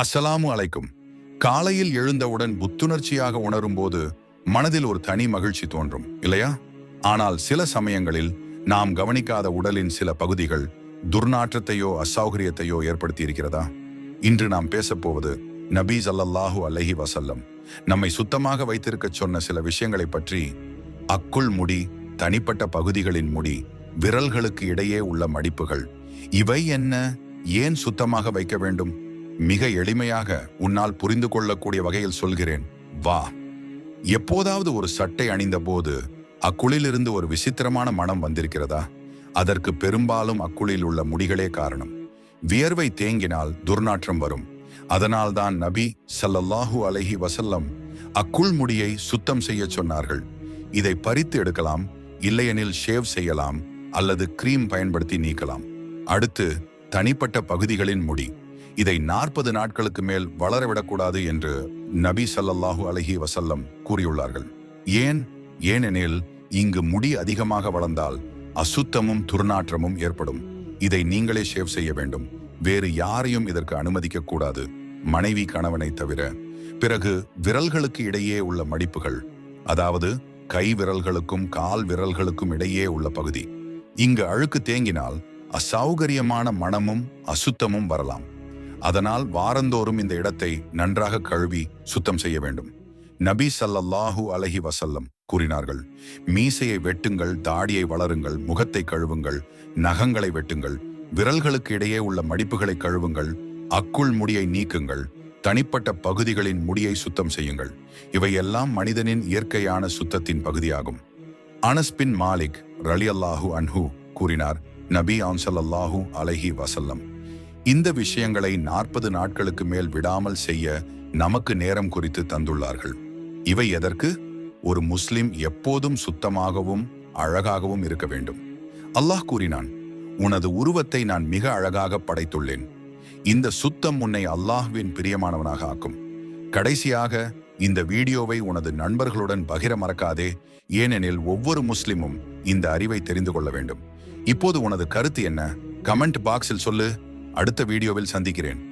அஸ்ஸலாமு அலைக்கும். காலையில் எழுந்தவுடன் புத்துணர்ச்சியாக உணரும்போது மனதில் ஒரு தனி மகிழ்ச்சி தோன்றும் இல்லையா? ஆனால் சில சமயங்களில் நாம் கவனிக்காத உடலின் சில பகுதிகள் துர்நாற்றத்தையோ அசௌகரியத்தையோ ஏற்படுத்தி இருக்கிறதா இன்று நாம் பேசப்போவது நபீஸ் ஸல்லல்லாஹு அல்லஹி வசல்லம் நம்மை சுத்தமாக வைத்திருக்கச் சொன்ன சில விஷயங்களை பற்றி அக்குள் முடி தனிப்பட்ட பகுதிகளின் முடி விரல்களுக்கு இடையே உள்ள மடிப்புகள் இவை என்ன? ஏன் சுத்தமாக வைக்க வேண்டும்? மிக எளிமையாக உன்னால் புரிந்து கொள்ளக்கூடிய வகையில் சொல்கிறேன். வா. எப்போதாவது ஒரு சட்டை அணிந்தபோது அக்குளிலிருந்து ஒரு விசித்திரமான மனம் வந்திருக்கிறதா? அதற்கு பெரும்பாலும் அக்குளில் உள்ள முடிகளே காரணம். வியர்வை தேங்கினால் துர்நாற்றம் வரும். அதனால்தான் நபி சல்லல்லாஹு அலஹி வசல்லம் அக்குள் முடியை சுத்தம் செய்யச் சொன்னார்கள். இதை பறித்து எடுக்கலாம் இல்லையெனில் ஷேவ் செய்யலாம் அல்லது கிரீம் பயன்படுத்தி நீக்கலாம். அடுத்து தனிப்பட்ட பகுதிகளின் முடி. இதை நாற்பது நாட்களுக்கு மேல் வளரவிடக்கூடாது என்று நபி சல்லல்லாஹு அலஹி வசல்லம் கூறியுள்ளார்கள். ஏன்? ஏனெனில் இங்கு முடி அதிகமாக வளர்ந்தால் அசுத்தமும் துர்நாற்றமும் ஏற்படும். இதை நீங்களே ஷேவ் செய்ய வேண்டும். வேறு யாரையும் இதற்கு அனுமதிக்க கூடாது. மனைவி கணவனை தவிர. பிறகு விரல்களுக்கு இடையே உள்ள மடிப்புகள் அதாவது கை விரல்களுக்கும் கால் விரல்களுக்கும் இடையே உள்ள பகுதி. இங்கு அழுக்கு தேங்கினால் அசௌகரியமான மனமும் அசுத்தமும் வரலாம். அதனால் வாரந்தோறும் இந்த இடத்தை நன்றாக கழுவி சுத்தம் செய்ய வேண்டும். நபி சல்லல்லாஹு அலஹி வசல்லம் கூறினார்கள் மீசையை வெட்டுங்கள் தாடியை வளருங்கள் முகத்தை கழுவுங்கள் நகங்களை வெட்டுங்கள் விரல்களுக்கு இடையே உள்ள மடிப்புகளை கழுவுங்கள் அக்குள் முடியை நீக்குங்கள் தனிப்பட்ட பகுதிகளின் முடியை சுத்தம் செய்யுங்கள். இவையெல்லாம் மனிதனின் இயற்கையான சுத்தத்தின் பகுதியாகும். அனஸ்பின் மாலிக் ரலி அல்லாஹூ அன்ஹு கூறினார் நபி ஆன்சல்லாஹு அலஹி வசல்லம் இந்த விஷயங்களை நாற்பது நாட்களுக்கு மேல் விடாமல் செய்ய நமக்கு நேரம் குறித்து தந்துள்ளார்கள். இவை எதற்கு? ஒரு முஸ்லிம் எப்போதும் சுத்தமாகவும் அழகாகவும் இருக்க வேண்டும். அல்லாஹ் கூறினான் உனது உருவத்தை நான் மிக அழகாக படைத்துள்ளேன். இந்த சுத்தம் உன்னை அல்லாஹ்வின் பிரியமானவனாக ஆக்கும். கடைசியாக இந்த வீடியோவை உனது நண்பர்களுடன் பகிர மறக்காதே ஏனெனில் ஒவ்வொரு முஸ்லிமும் இந்த அறிவை தெரிந்து கொள்ள வேண்டும். இப்போது உனது கருத்து என்ன? கமெண்ட் பாக்ஸில் சொல்லு. அடுத்த வீடியோவில் சந்திக்கிறேன்.